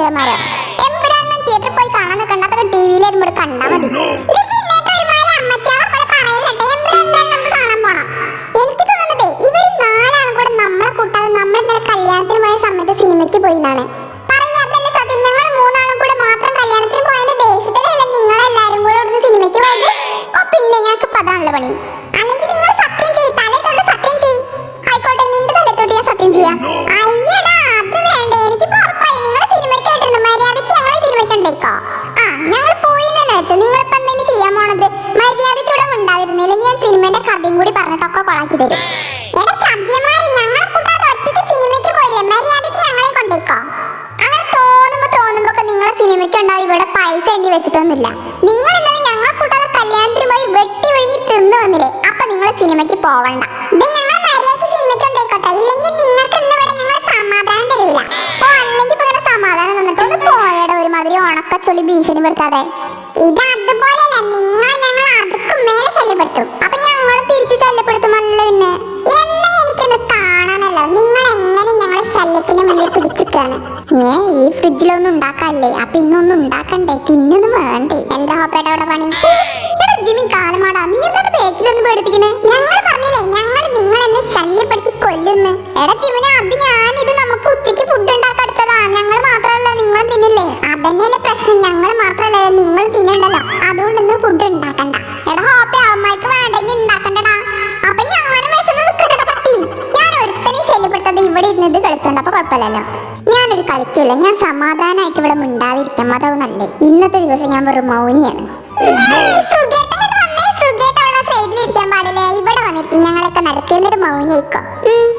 കോടീശ്വരന്മാരോ എമ്പുരാനും തിയേറ്ററിൽ പോയി കാണാൻ നിൽക്കണ്ട? അതൊക്കെ ടി വിയിൽ വരുമ്പോൾ കണ്ടാൽ മതി. കല്യാണത്തിന് പോയ സമയത്ത് സിനിമയ്ക്ക് പോയി എന്നാണ് പറയാതല്ലേ സത്യം ഞങ്ങൾ മൂന്നാളും കൂടെ മാത്രം കല്യാണത്തിന് പോയതിന്റെ ദേഷ്യത്തിലല്ല നിങ്ങളെല്ലാരും കൂടെ സിനിമയ്ക്ക് പോയത്? പിന്നെ ഞങ്ങൾക്ക് ഇപ്പൊ പണി. കൂടി പറഞ്ഞിട്ടൊക്കെ കൊളാക്കി തരും. എടാ ഞങ്ങളെ കൂട്ടാതെ സിനിമയ്ക്ക് പോയില്ലേ? ഞങ്ങളെ ഒക്കെ സിനിമയ്ക്ക് ഇവിടെ പൈസ എണ്ണി നിങ്ങൾ നിങ്ങൾ സിനിമയ്ക്ക് പോവണ്ട. സിനിമയ്ക്ക് ഇല്ലെങ്കിൽ നിങ്ങൾക്ക് ഇന്ന് ഇവിടെ സമാധാനം തരില്ല ഓ സമാധാനം തന്നിട്ട് ഒന്ന് പോയട ഒരുമാതിരി ഉണക്കച്ചൊളി ഭീഷണിപ്പെടുത്താതെ. ഇത് അതുപോലെയല്ല നിങ്ങൾ ഞങ്ങൾ അതുക്കും ശല്യപ്പെടുത്തും. ഫ്രിഡ്ജിലൊന്നും ഉണ്ടാക്കാല്ലേ അപ്പൊ ഇന്നൊന്നും ഉണ്ടാക്കണ്ടേ? തിന്നൊന്നും വേണ്ടേ? എന്താ ഹോപ്പേട്ട അവിടെ പണി? ജിമി കാലമാടാ. നീ എന്താണ് ബേക്കിലൊന്നും പേടിപ്പിക്കണേ? ഞങ്ങൾ പറഞ്ഞില്ലേ ഞങ്ങൾ നിങ്ങൾ എന്നെ ശല്യപ്പെട്ടത് ഇവിടെ ഇരുന്നത് കളിച്ചോണ്ട് അപ്പൊ കുഴപ്പമില്ലല്ലോ. ഞാനൊരു കളിക്കൂല. ഞാൻ സമാധാനമായിട്ട് ഇവിടെ മിണ്ടാതിരിക്കാം അതാവും നല്ലേ ഇന്നത്തെ ദിവസം ഞാൻ വെറും മൗനിയാണ്. ഇവിടെ വന്നിട്ട് ഞങ്ങളൊക്കെ നടക്കുന്നിട്ട് മൗനിയായിക്കോ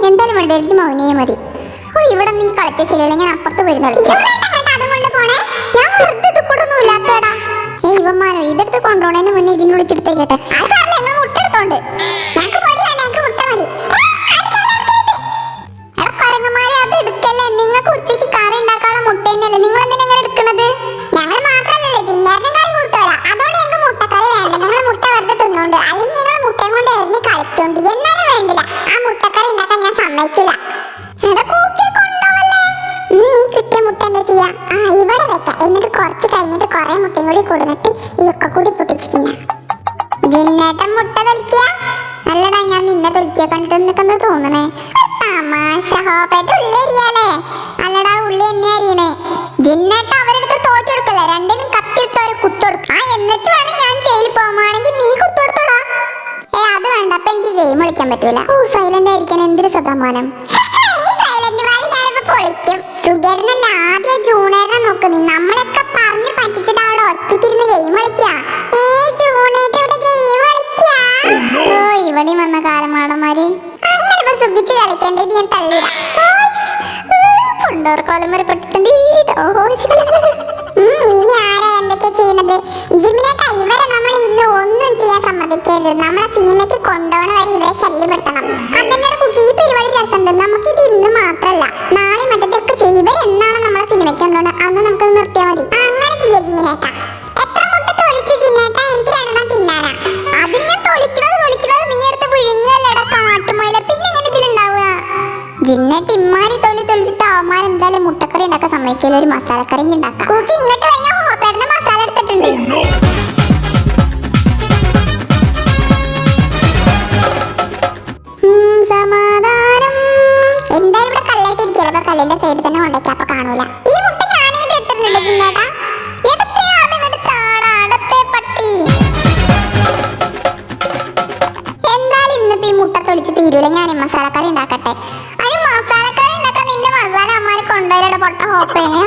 എന്തായാലും ഇവിടെ എനിക്ക് മൗനിയെ മതി. ഓ ഇവിടെ നീ കളിച്ച ശരിയല്ല ഞാൻ അപ്പുറത്ത് പോയി കളിക്കാം. അതുകൊണ്ട് പോണേ. ഞാൻ വെറുതെ ഇത് ഇല്ലാത്തടാ ഏ ഇവന്മാരോ? ഇതെടുത്ത് കൊണ്ടുപോണേന് മുന്നേ ഇതിന് വിളിച്ചെടുത്തേക്കട്ടെ അതല്ല നിങ്ങൾ മുട്ടെടുത്തോണ്ട് കളിച്ചോണ്ട് എന്നാലും വേണ്ടില്ല. ആ മുട്ടക്കറി ഉണ്ടാക്കാൻ ഞാൻ സമ്മതിക്കില്ല. ഈ കിട്ടിയ മുട്ട എന്താ ചെയ്യാ? ആ ഇവിടെ വെക്കാം. എന്നിട്ട് കുറച്ച് കഴിഞ്ഞിട്ട് കുറെ മുട്ടയും കൂടി കൊടുന്നിട്ട് കൂടി പൊട്ടിച്ച് തിന്നാം ജിന്നേട്ടൻ മുട്ട തൊലിക്കുക അല്ലടാ ഞാൻ നിന്നെ തൊലിക്കുക കണ്ടിട്ട് നിനക്കെന്താ തോന്നണേ? തമാശ ഹോപ്പേട്ട് ഉള്ളി അരിയാലേ അല്ലടാ ഉള്ളി എന്നെ അരിയണേ. ജിന്നേട്ട അവരെടുത്ത് തോറ്റെടുക്കല്ലേ? രണ്ടിനും കളിക്കാൻ പറ്റൂല. ഓ സൈലന്റ് ആയിരിക്കാൻ എന്തൊരു സുഖേരനല്ല ആദ്യം ജൂണേട്ടനെ നോക്കുന്നു നമ്മളൊക്കെ പറഞ്ഞു പറ്റിച്ചിട്ട് അവിടെ ഒറ്റയ്ക്കിരുന്ന് ഗെയിം കളിക്കാ. കളിക്കാ? ഓ ഇവിടെ വന്ന കാലമാടന്മാര്. അങ്ങനെ ഇപ്പൊ സുഖിച്ച് കളിക്കേണ്ടത് ഞാൻ പെട്ടിട്ടുണ്ട്. ഇനി ആരാ എന്തൊക്കെ ചെയ്യണത്? ജിമിനേട്ട ഇവരെ നമ്മൾ ഇന്ന് ഒന്നും ചെയ്യാൻ സമ്മതിക്കരുത്. നമ്മളെ വരെ ശല്യപ്പെടുത്തണം അതന്നെ ഈ പരിപാടി രസമുണ്ട്? നമുക്കിത് ഇന്ന് മാത്രല്ല നാളെ മറ്റേതൊക്കെ ചെയ്യും. ഇവരെന്നാണ് നമ്മളെ സിനിമയ്ക്ക് കൊണ്ടുപോകണം അന്ന് നമുക്ക് നിർത്തിയാൽ മതി. അങ്ങനെ ചെയ്യാം ജിമിനേട്ട. എത്ര മുട്ട തൊലിച്ചു ജിന്നേട്ട എനിക്ക് രണ്ടെണ്ണം തിന്നാനാ. അതിന് ഞാൻ തൊളിക്കണത് തൊളിക്കണത് നീ എടുത്ത് വിഴുങ്ങല്ലട കാട്ടുമയില. പിന്നെ എങ്ങനെ ഇതിലുണ്ടാവുക? ജിന്നേട്ട് ഇമ്മാരി തൊലി തൊലിച്ചിട്ട് അവന്മാർ എന്തായാലും മുട്ടക്കറി ഉണ്ടാക്കാൻ സമ്മതിക്കില്ല ഒരു മസാലക്കറി ഉണ്ടാക്കാം. കുക്കി ഇങ്ങോട്ട് കഴിഞ്ഞാൽ ഹോപ്പേട്ടന്റെ മസാല എടുത്തിട്ടുണ്ട്. കൊണ്ടേക്കാം അപ്പൊ കാണൂല. ഈ മുട്ട തീരൂല. ഞാൻ മസാലക്കറി ഉണ്ടാക്കട്ടെ. അതിന് മസാലക്കറി ഉണ്ടാക്കാൻ നിന്റെ മസാല കൊണ്ടുവരടെ പൊട്ട ഹോപ്പേ.